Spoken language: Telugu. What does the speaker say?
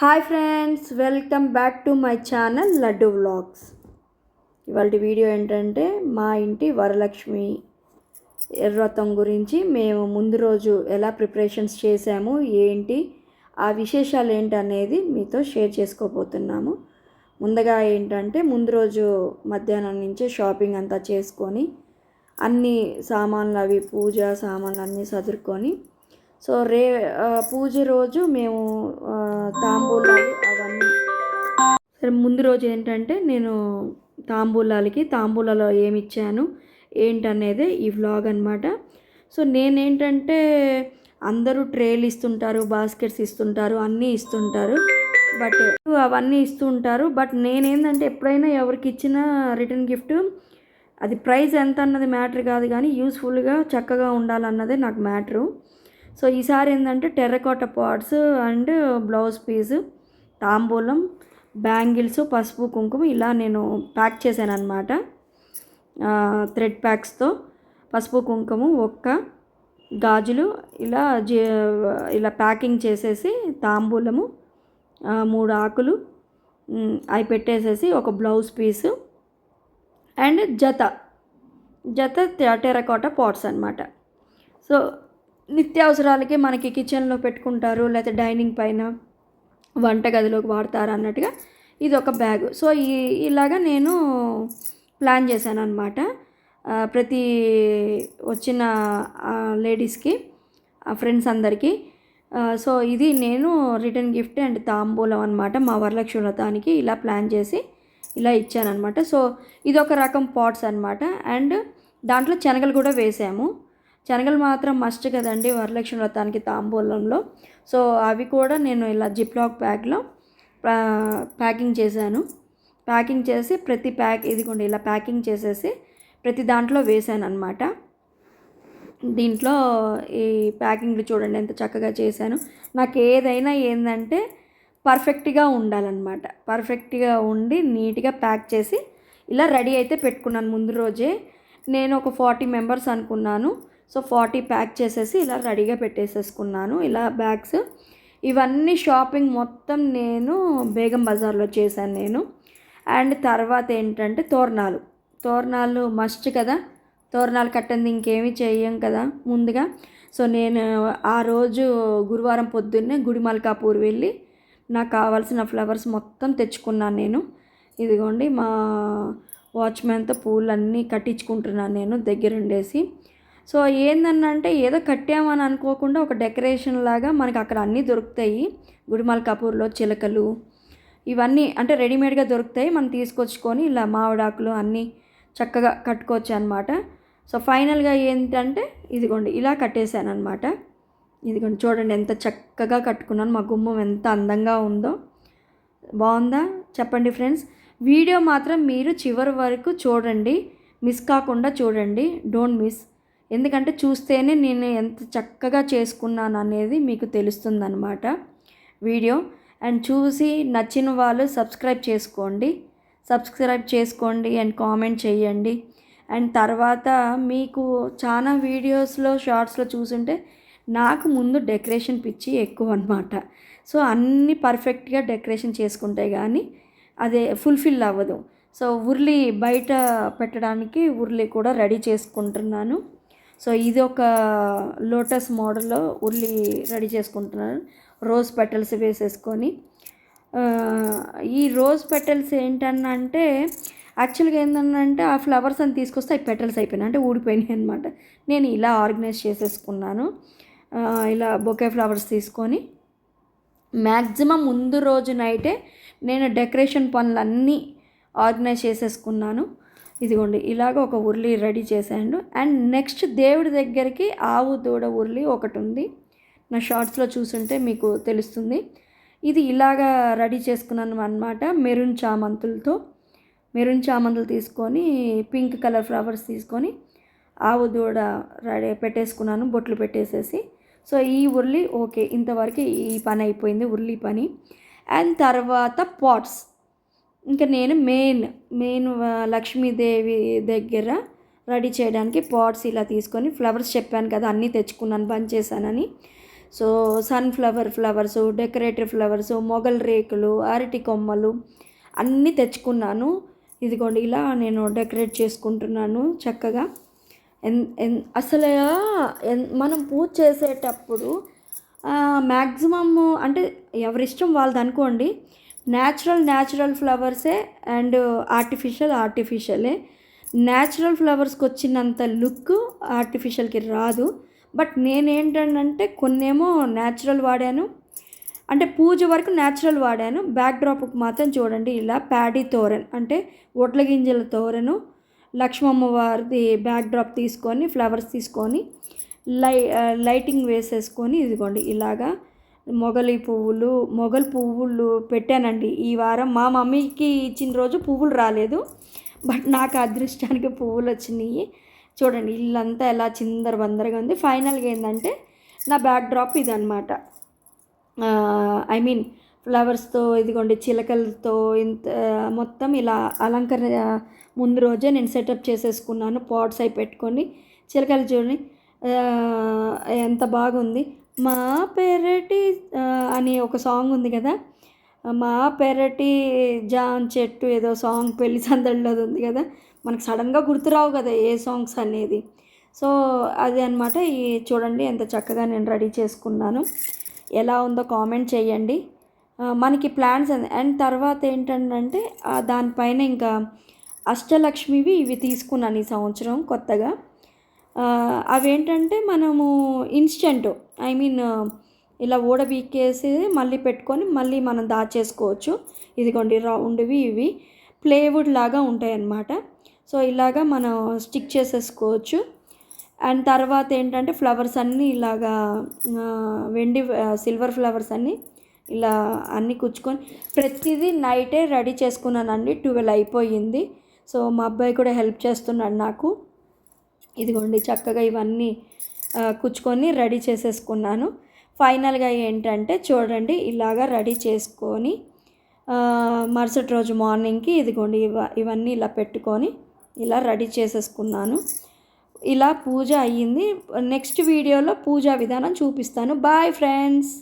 Hi friends welcome back to my channel Laddu vlogs. ఇవాళ వీడియో ఏంటంటే మా ఇంటి వరలక్ష్మి ఎర్రతం గురించి మేము ముందు రోజు ఎలా ప్రిపరేషన్స్ చేసాము ఏంటి ఆ విశేషాలు ఏంటి అనేది మీతో షేర్ చేసుకోబోతున్నాము. ముందుగా ఏంటంటే ముందు రోజు మధ్యాహ్నం నుంచే షాపింగ్ అంతా చేసుకొని అన్ని సామాన్లు అవి పూజ సామాన్లు అన్నీ సదురుకొని సో రే పూజ రోజు మేము తాంబూలాలు అవన్నీ. సరే ముందు రోజు ఏంటంటే నేను తాంబూలాలకి తాంబూలలో ఏమి ఇచ్చాను ఏంటనేది ఈ వ్లాగ్ అనమాట సో నేనేంటంటే అందరూ ట్రేలు ఇస్తుంటారు బాస్కెట్స్ ఇస్తుంటారు అన్నీ ఇస్తుంటారు బట్ అవన్నీ ఇస్తుంటారు బట్ నేనేందంటే ఎప్పుడైనా ఎవరికి ఇచ్చిన రిటర్న్ గిఫ్ట్ అది ప్రైస్ ఎంత అన్నది మ్యాటర్ కాదు కానీ యూస్ఫుల్గా చక్కగా ఉండాలన్నదే నాకు మ్యాటరు సో ఈసారి ఏంటంటే terracotta pots and blouse piece తాంబూలం బ్యాంగిల్స్ పసుపు కుంకుమ ఇలా నేను ప్యాక్ చేశాను అనమాట థ్రెడ్ ప్యాక్స్తో పసుపు కుంకుమ ఒక్క గాజులు ఇలా ఇలా ప్యాకింగ్ చేసేసి తాంబూలము మూడు ఆకులు అవి పెట్టేసేసి ఒక బ్లౌజ్ పీసు అండ్ జత జత టెరకోట పాట్స్ అనమాట సో నిత్యావసరాలకి మనకి కిచెన్లో పెట్టుకుంటారు లేకపోతే డైనింగ్ పైన వంటగదిలోకి వాడతారు అన్నట్టుగా ఇది ఒక బ్యాగ్ సో ఈ ఇలాగా నేను ప్లాన్ చేశాను అనమాట ప్రతి వచ్చిన లేడీస్కి ఫ్రెండ్స్ అందరికీ. సో ఇది నేను రిటర్న్ గిఫ్ట్ అండ్ తాంబూలం అనమాట మా వరలక్ష్మి వ్రతానికి ఇలా ప్లాన్ చేసి ఇలా ఇచ్చానమాట సో ఇది ఒక రకం పాట్స్ అనమాట అండ్ దాంట్లో శనగలు కూడా వేసాము. శనగలు మాత్రం మస్ట్ కదండి వరలక్ష్మి వ్రతానికి తాంబూలంలో. సో అవి కూడా నేను ఇలా జిప్లాక్ బ్యాగ్లో ప్యాకింగ్ చేశాను. ప్యాకింగ్ చేసి ప్రతి ప్యాక్ ఇదిగోండి ఇలా ప్యాకింగ్ చేసేసి ప్రతి దాంట్లో వేసాను అనమాట దీంట్లో ఈ ప్యాకింగ్లు చూడండి ఎంత చక్కగా చేశాను. నాకు ఏదైనా ఏంటంటే పర్ఫెక్ట్గా ఉండాలన్నమాట. పర్ఫెక్ట్గా ఉండి నీట్గా ప్యాక్ చేసి ఇలా రెడీ అయితే పెట్టుకున్నాను ముందు రోజే. నేను ఒక ఫార్టీ మెంబర్స్ అనుకున్నాను. సో ఫార్టీ ప్యాక్ చేసేసి ఇలా రెడీగా పెట్టేసేసుకున్నాను. ఇలా బ్యాగ్స్. ఇవన్నీ షాపింగ్ మొత్తం నేను బేగం బజార్లో చేశాను నేను. అండ్ తర్వాత ఏంటంటే తోరణాలు. తోరణాలు మస్ట్ కదా. తోరణాలు కట్టంది ఇంకేమీ చేయం కదా ముందుగా. సో నేను ఆ రోజు గురువారం పొద్దున్నే గుడి మల్కాపూర్ వెళ్ళి నాకు కావాల్సిన ఫ్లవర్స్ మొత్తం తెచ్చుకున్నాను నేను. ఇదిగోండి మా వాచ్మ్యాన్తో పూలన్నీ కట్టించుకుంటున్నాను నేను దగ్గరుండేసి. సో ఏందనంటే ఏదో కట్టామని అనుకోకుండా ఒక డెకరేషన్ లాగా మనకి అక్కడ అన్నీ దొరుకుతాయి. గుడిమాల కపూర్లో చిలకలు ఇవన్నీ అంటే రెడీమేడ్గా దొరుకుతాయి. మనం తీసుకొచ్చుకొని ఇలా మామిడాకులు అన్నీ చక్కగా కట్టుకోవచ్చు అనమాట సో ఫైనల్గా ఏంటంటే ఇదిగోండి ఇలా కట్టేశాను అనమాట ఇదిగోండి చూడండి ఎంత చక్కగా కట్టుకున్నాను. మా గుమ్మం ఎంత అందంగా ఉందో. బాగుందా? చెప్పండి ఫ్రెండ్స్. వీడియో మాత్రం మీరు చివరి వరకు చూడండి. మిస్ కాకుండా చూడండి. Don't miss. ఎందుకంటే చూస్తేనే నేను ఎంత చక్కగా చేసుకున్నాను అనేది మీకు తెలుస్తుందనమాట వీడియో. అండ్ చూసి నచ్చిన వాళ్ళు సబ్స్క్రైబ్ చేసుకోండి. సబ్స్క్రైబ్ చేసుకోండి అండ్ కామెంట్ చేయండి. అండ్ తర్వాత మీకు చాలా వీడియోస్లో షార్ట్స్లో చూసుంటే నాకు ముందు డెకరేషన్ పిచ్చి ఎక్కువ అనమాట సో అన్నీ పర్ఫెక్ట్గా డెకరేషన్ చేసుకుంటే కానీ అదే ఫుల్ఫిల్ అవ్వదు. సో ఉర్లి బయట పెట్టడానికి ఉర్లి కూడా రెడీ చేసుకుంటున్నాను. సో ఇది ఒక లోటస్ మోడల్లో ఉల్లి రెడీ చేసుకుంటున్నాను. రోజ్ పెటల్స్ వేసేసుకొని. ఈ రోజ్ పెటల్స్ ఏంటన్నంటే యాక్చువల్గా ఏంటంటే ఆ ఫ్లవర్స్ అని తీసుకొస్తే అవి పెటల్స్ అయిపోయినాయి. అంటే ఊడిపోయినాయి అనమాట నేను ఇలా ఆర్గనైజ్ చేసేసుకున్నాను. ఇలా బొకే ఫ్లవర్స్ తీసుకొని. మ్యాక్సిమం ముందు రోజు నైటే నేను డెకరేషన్ పనులన్నీ ఆర్గనైజ్ చేసేసుకున్నాను. ఇదిగోండి ఇలాగ ఒక ఉర్లి రెడీ చేశాను. అండ్ నెక్స్ట్ దేవుడి దగ్గరికి ఆవు దూడ ఉర్లి ఒకటి ఉంది నా షార్ట్స్లో చూసుంటే మీకు తెలుస్తుంది. ఇది ఇలాగా రెడీ చేసుకున్నాను అనమాట మెరూన్ చామంతులతో. మెరూన్ చామంతులు తీసుకొని పింక్ కలర్ ఫ్లవర్స్ తీసుకొని ఆవు దూడ రెడీ పెట్టేసుకున్నాను బొట్లు పెట్టేసేసి. సో ఈ ఉర్లి ఓకే ఇంతవరకు ఈ పని అయిపోయింది ఉర్లి పని. అండ్ తర్వాత పాట్స్. ఇంకా నేను మెయిన్ మెయిన్ లక్ష్మీదేవి దగ్గర రెడీ చేయడానికి పాట్స్ ఇలా తీసుకొని ఫ్లవర్స్ చెప్పాను కదా అన్నీ తెచ్చుకున్నాను బంద్ చేశానని. So sunflower flowers decorative flowers Mughal రేకులు అరటి కొమ్మలు అన్నీ తెచ్చుకున్నాను. ఇదిగోండి ఇలా నేను డెకరేట్ చేసుకుంటున్నాను చక్కగా. ఎన్ ఎన్ అసలు ఎన్- మనం పూజ చేసేటప్పుడు మ్యాక్సిమమ్ అంటే ఎవరిష్టం వాళ్ళది అనుకోండి న్యాచురల్ న్యాచురల్ ఫ్లవర్సే అండ్ ఆర్టిఫిషియల్ ఆర్టిఫిషియలే. న్యాచురల్ ఫ్లవర్స్కి వచ్చినంత లుక్ ఆర్టిఫిషియల్కి రాదు. బట్ నేనేంటంటే కొన్నేమో న్యాచురల్ వాడాను. అంటే పూజ వరకు న్యాచురల్ వాడాను. బ్యాక్ డ్రాప్కి మాత్రం చూడండి ఇలా ప్యాడీ తోరన్ అంటే ఒట్ల గింజల తోరను లక్ష్మమ్మ వారిది బ్యాక్ డ్రాప్ తీసుకొని ఫ్లవర్స్ తీసుకొని లై లైటింగ్ వేసేసుకొని ఇదిగోండి ఇలాగా మొగలి పువ్వులు మొగల్ పువ్వులు పెట్టానండి. ఈ వారం మా మమ్మీకి ఇచ్చిన రోజు పువ్వులు రాలేదు. బట్ నాకు అదృష్టానికి పువ్వులు వచ్చినాయి. చూడండి ఇల్లంతా ఎలా చిందర బందరగా ఉంది. ఫైనల్గా ఏంటంటే నా బ్యాక్ డ్రాప్ ఇదనమాట ఐ మీన్ ఫ్లవర్స్తో ఇదిగోండి చిలకలతో ఇంత మొత్తం ఇలా అలంకరణ ముందు రోజే నేను సెటప్ చేసేసుకున్నాను. పాట్స్ అయి పెట్టుకొని చిలకలు చూడండి ఎంత బాగుంది. మా పెరటి అని ఒక సాంగ్ ఉంది కదా? మా పెరటి జాన్ చెట్టు ఏదో సాంగ్ పెళ్ళి సందడిలోది ఉంది కదా? మనకు సడన్గా గుర్తురావు కదా ఏ సాంగ్స్ అనేది. సో అది అనమాట ఈ చూడండి ఎంత చక్కగా నేను రెడీ చేసుకున్నాను. ఎలా ఉందో కామెంట్ చేయండి. మనకి ప్లాన్స్ అండ్ తర్వాత ఏంటంటే దానిపైన ఇంకా అష్టలక్ష్మివి ఇవి తీసుకున్నాను ఈ సంవత్సరం కొత్తగా. అవేంటంటే మనము ఇన్స్టెంట్ ఐ మీన్ ఇలా ఊడబీకేసి మళ్ళీ పెట్టుకొని మళ్ళీ మనం దాచేసుకోవచ్చు. ఇదిగోండి రౌండ్వి ఇవి. ప్లేవుడ్ లాగా ఉంటాయి అన్నమాట సో ఇలాగా మనం స్టిక్ చేసేసుకోవచ్చు. అండ్ తర్వాత ఏంటంటే ఫ్లవర్స్ అన్నీ ఇలాగా వెండి సిల్వర్ ఫ్లవర్స్ అన్నీ ఇలా అన్నీ కుచ్చుకొని ప్రతిదీ నైటే రెడీ చేసుకున్నానండి. ట్వెల్వ్ అయిపోయింది. సో మా అబ్బాయి కూడా హెల్ప్ చేస్తున్నాడు నాకు. ఇదిగోండి చక్కగా ఇవన్నీ కుచ్చుకొని రెడీ చేసేసుకున్నాను. ఫైనల్గా ఏంటంటే చూడండి ఇలాగా రెడీ చేసుకొని మరుసటి రోజు మార్నింగ్కి ఇదిగోండి ఇవ ఇవన్నీ ఇలా పెట్టుకొని ఇలా రెడీ చేసేసుకున్నాను. ఇలా పూజ అయ్యింది. నెక్స్ట్ వీడియోలో పూజా విధానం చూపిస్తాను. Bye friends!